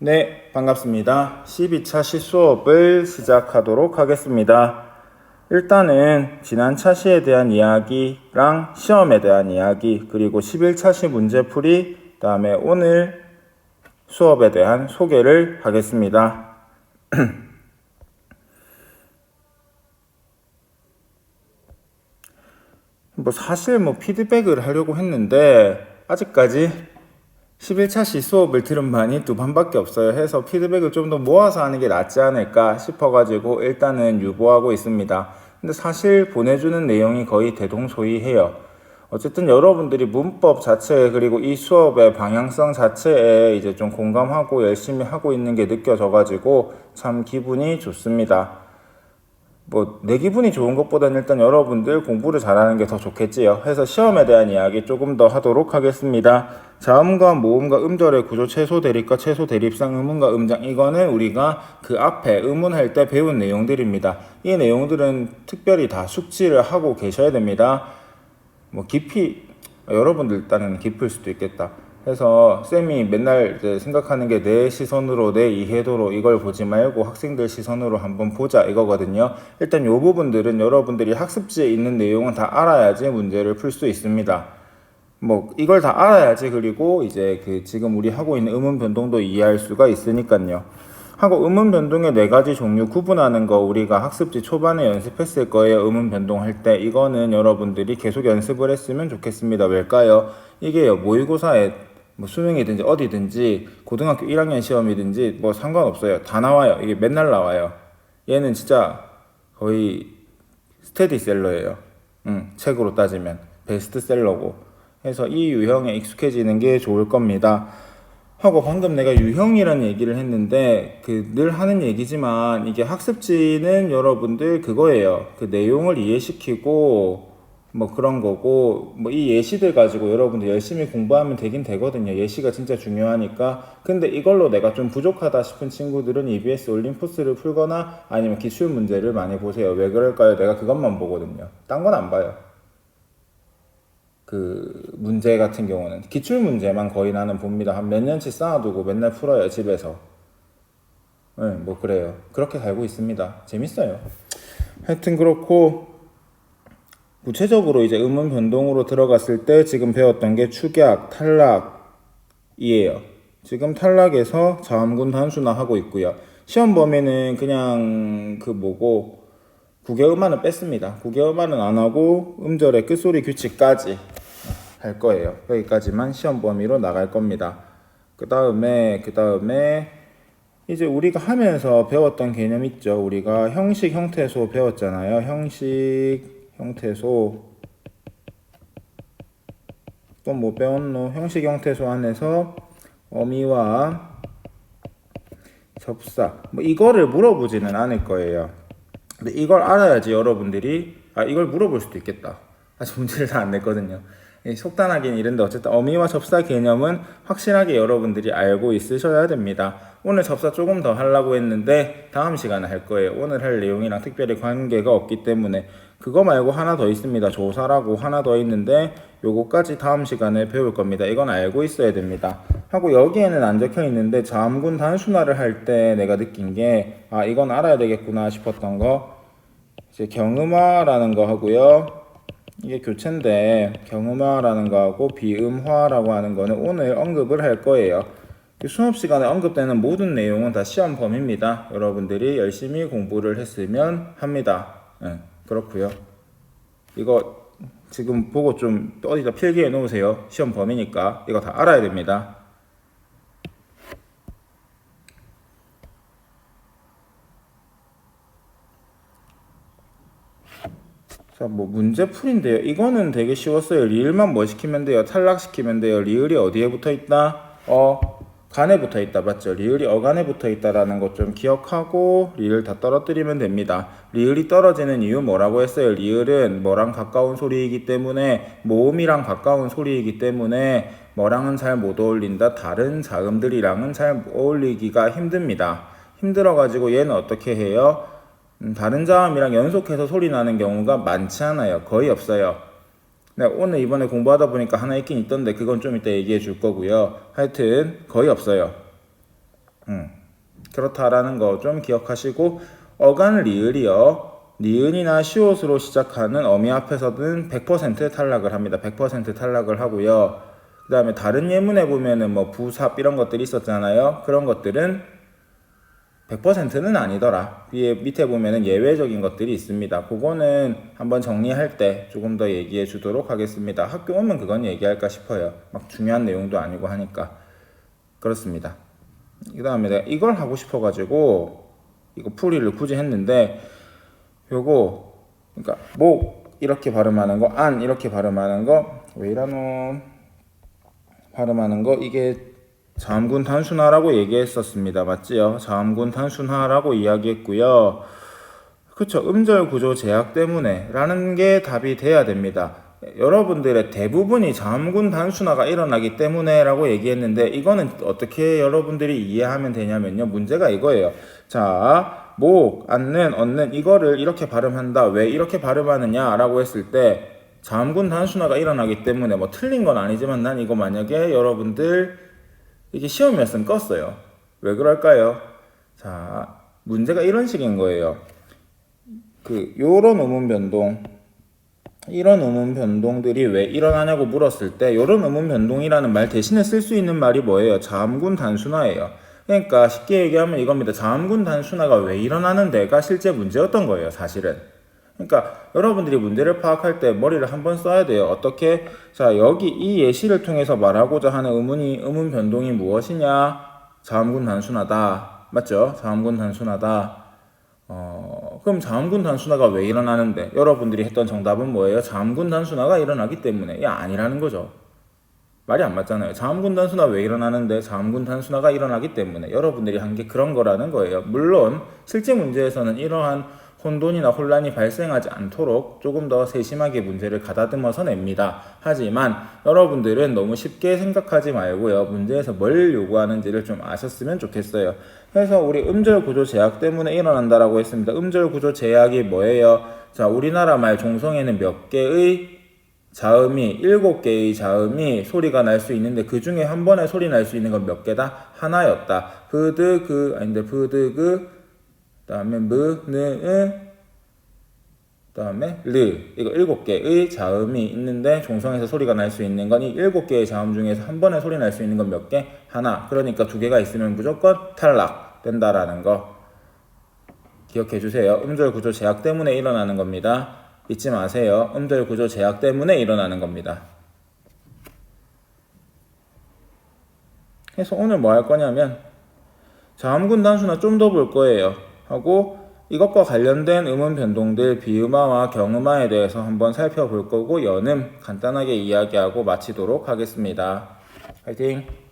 네, 반갑습니다. 12차 시수업을 시작하도록 하겠습니다. 일단은 지난 차시에 대한 이야기랑 시험에 대한 이야기, 그리고 11차 시 문제풀이, 다음에 오늘 수업에 대한 소개를 하겠습니다. 뭐 사실 뭐 피드백을 하려고 했는데 아직까지 11차 시 수업을 들은 반이 두 반밖에 없어요. 해서 피드백을 좀 더 모아서 하는 게 낫지 않을까 싶어가지고 일단은 유보하고 있습니다. 근데 사실 보내주는 내용이 거의 대동소이해요. 어쨌든 여러분들이 문법 자체 그리고 이 수업의 방향성 자체에 이제 좀 공감하고 열심히 하고 있는 게 느껴져가지고 참 기분이 좋습니다. 뭐 내 기분이 좋은 것보다는 일단 여러분들 공부를 잘하는 게 더 좋겠지요. 해서 시험에 대한 이야기 조금 더 하도록 하겠습니다. 자음과 모음과 음절의 구조 최소 대립과 최소 대립상 의문과 음장 이거는 우리가 그 앞에 의문할 때 배운 내용들입니다. 이 내용들은 특별히 다 숙지를 하고 계셔야 됩니다. 뭐 깊이 여러분들 딴에는 깊을 수도 있겠다. 해서 쌤이 맨날 생각하는 게 내 시선으로 내 이해도로 이걸 보지 말고 학생들 시선으로 한번 보자 이거거든요. 일단 요 부분들은 여러분들이 학습지에 있는 내용은 다 알아야지 문제를 풀 수 있습니다. 뭐 이걸 다 알아야지 그리고 이제 그 지금 우리 하고 있는 음운 변동도 이해할 수가 있으니까요. 하고 음운 변동의 네 가지 종류 구분하는 거 우리가 학습지 초반에 연습했을 거예요. 음운 변동할 때 이거는 여러분들이 계속 연습을 했으면 좋겠습니다. 왜일까요? 이게요 모의고사에 뭐 수능이든지 어디든지 고등학교 1학년 시험이든지 뭐 상관없어요. 다 나와요. 이게 맨날 나와요. 얘는 진짜 거의 스테디셀러예요. 음, 책으로 따지면 베스트셀러고. 해서 이 유형에 익숙해지는 게 좋을 겁니다. 하고 방금 내가 유형이라는 얘기를 했는데 그 늘 하는 얘기지만 이게 학습지는 여러분들 그거예요. 그 내용을 이해시키고 뭐 그런 거고 뭐 이 예시들 가지고 여러분들 열심히 공부하면 되긴 되거든요. 예시가 진짜 중요하니까. 근데 이걸로 내가 좀 부족하다 싶은 친구들은 EBS 올림푸스를 풀거나 아니면 기출 문제를 많이 보세요. 왜 그럴까요? 내가 그것만 보거든요. 딴 건 안 봐요. 그 문제 같은 경우는 기출 문제만 거의 나는 봅니다. 한 몇 년치 쌓아두고 맨날 풀어요 집에서. 네, 뭐 그래요. 그렇게 살고 있습니다. 재밌어요. 하여튼 그렇고 구체적으로 이제 음운 변동으로 들어갔을 때 지금 배웠던 게 축약, 탈락이에요. 지금 탈락에서 자음군 단순화 하고 있고요. 시험 범위는 그냥 그 뭐고 구개음화는 뺐습니다. 구개음화는 안 하고 음절의 끝소리 규칙까지 할 거예요. 여기까지만 시험 범위로 나갈 겁니다. 그 다음에 그 다음에 이제 우리가 하면서 배웠던 개념 있죠. 우리가 형식 형태소 배웠잖아요. 형식 형태소 또뭐 배웠노? 형식 형태소 안에서 어미와 접사 뭐 이거를 물어보지는 않을 거예요. 근데 이걸 알아야지 여러분들이 아 이걸 물어볼 수도 있겠다. 아직 문제를 다 안 냈거든요. 속단하긴 이런데 어쨌든 어미와 접사 개념은 확실하게 여러분들이 알고 있으셔야 됩니다. 오늘 접사 조금 더 하려고 했는데 다음 시간에 할 거예요. 오늘 할 내용이랑 특별히 관계가 없기 때문에 그거 말고 하나 더 있습니다. 조사라고 하나 더 있는데 요거까지 다음 시간에 배울 겁니다. 이건 알고 있어야 됩니다. 하고 여기에는 안 적혀 있는데 자음군 단순화를 할 때 내가 느낀 게 아 이건 알아야 되겠구나 싶었던 거 이제 경음화라는 거 하고요. 이게 교체인데 경음화라는 거하고 비음화라고 하는 거는 오늘 언급을 할 거예요. 수업 시간에 언급되는 모든 내용은 다 시험 범위입니다. 여러분들이 열심히 공부를 했으면 합니다. 네, 그렇고요. 이거 지금 보고 좀 어디다 필기해 놓으세요. 시험 범위니까 이거 다 알아야 됩니다. 자, 뭐 문제풀인데요. 이거는 되게 쉬웠어요. 리을만 뭐 시키면 돼요? 탈락시키면 돼요. 리을이 어디에 붙어 있다? 어, 간에 붙어 있다. 맞죠? 리을이 어간에 붙어 있다라는 것 좀 기억하고 리을 다 떨어뜨리면 됩니다. 리을이 떨어지는 이유 뭐라고 했어요? 리을은 뭐랑 가까운 소리이기 때문에 모음이랑 가까운 소리이기 때문에 뭐랑은 잘 못 어울린다. 다른 자음들이랑은 잘 어울리기가 힘듭니다. 힘들어가지고 얘는 어떻게 해요? 음, 다른 자음이랑 연속해서 소리 나는 경우가 많지 않아요. 거의 없어요. 네, 오늘 이번에 공부하다 보니까 하나 있긴 있던데 그건 좀 이따 얘기해 줄 거고요. 하여튼 거의 없어요. 음. 그렇다라는 거 좀 기억하시고 어간 리을이요. 니은이나 시옷으로 시작하는 어미 앞에서는 100% 탈락을 합니다. 100% 탈락을 하고요. 그 다음에 다른 예문에 보면은 뭐 부삽 이런 것들이 있었잖아요. 그런 것들은 100%는 아니더라. 위에 밑에 보면은 예외적인 것들이 있습니다. 그거는 한번 정리할 때 조금 더 얘기해 주도록 하겠습니다. 학교 오면 그건 얘기할까 싶어요. 막 중요한 내용도 아니고 하니까. 그렇습니다. 그 다음에 내가 이걸 하고 싶어가지고 이거 풀이를 굳이 했는데 요거 그러니까 목 이렇게 발음하는 거, 안 이렇게 발음하는 거, 왜 이러노 발음하는 거 이게 자음군 단순화라고 얘기했었습니다. 맞지요? 자음군 단순화라고 이야기했고요. 그쵸. 음절 구조 제약 때문에 라는 게 답이 돼야 됩니다. 여러분들의 대부분이 자음군 단순화가 일어나기 때문에 라고 얘기했는데 이거는 어떻게 여러분들이 이해하면 되냐면요. 문제가 이거예요. 자, 목, 앉는, 얻는 이거를 이렇게 발음한다. 왜 이렇게 발음하느냐 라고 했을 때 자음군 단순화가 일어나기 때문에 뭐 틀린 건 아니지만 난 이거 만약에 여러분들 이게 시험이었으면 껐어요. 왜 그럴까요? 자, 문제가 이런 식인 거예요. 그 요런 음운 변동 이런 음운 변동들이 왜 일어나냐고 물었을 때 요런 음운 변동이라는 말 대신에 쓸 수 있는 말이 뭐예요? 자음군 단순화예요. 그러니까 쉽게 얘기하면 이겁니다. 자음군 단순화가 왜 일어나는 데가 실제 문제였던 거예요, 사실은. 그러니까 여러분들이 문제를 파악할 때 머리를 한번 써야 돼요. 어떻게? 자, 여기 이 예시를 통해서 말하고자 하는 의문이 의문 변동이 무엇이냐? 자음군 단순하다. 맞죠? 자음군 단순하다. 어, 그럼 자음군 단순화가 왜 일어나는데? 여러분들이 했던 정답은 뭐예요? 자음군 단순화가 일어나기 때문에. 이게 아니라는 거죠. 말이 안 맞잖아요. 자음군 단순화 왜 일어나는데? 자음군 단순화가 일어나기 때문에. 여러분들이 한 게 그런 거라는 거예요. 물론 실제 문제에서는 이러한 혼돈이나 혼란이 발생하지 않도록 조금 더 세심하게 문제를 가다듬어서 냅니다. 하지만 여러분들은 너무 쉽게 생각하지 말고요. 문제에서 뭘 요구하는지를 좀 아셨으면 좋겠어요. 그래서 우리 음절 구조 제약 때문에 일어난다라고 했습니다. 음절 구조 제약이 뭐예요? 자, 우리나라 말 종성에는 몇 개의 자음이 일곱 개의 자음이 소리가 날 수 있는데 그 중에 한 번에 소리 날 수 있는 건 몇 개다? 하나였다. 브드 그 아닌데 그그 다음에 무, 느, 으, 그다음에 르 이거 일곱 개의 자음이 있는데 종성에서 소리가 날 수 있는 건 이 일곱 개의 자음 중에서 한 번에 소리 날 수 있는 건 몇 개? 하나. 그러니까 두 개가 있으면 무조건 탈락 된다라는 거 기억해 주세요. 음절 구조 제약 때문에 일어나는 겁니다. 잊지 마세요. 음절 구조 제약 때문에 일어나는 겁니다. 그래서 오늘 뭐 할 거냐면 자음군 단수나 좀 더 볼 거예요. 하고 이것과 관련된 음운 변동들 비음화와 경음화에 대해서 한번 살펴볼 거고 연음 간단하게 이야기하고 마치도록 하겠습니다. 화이팅!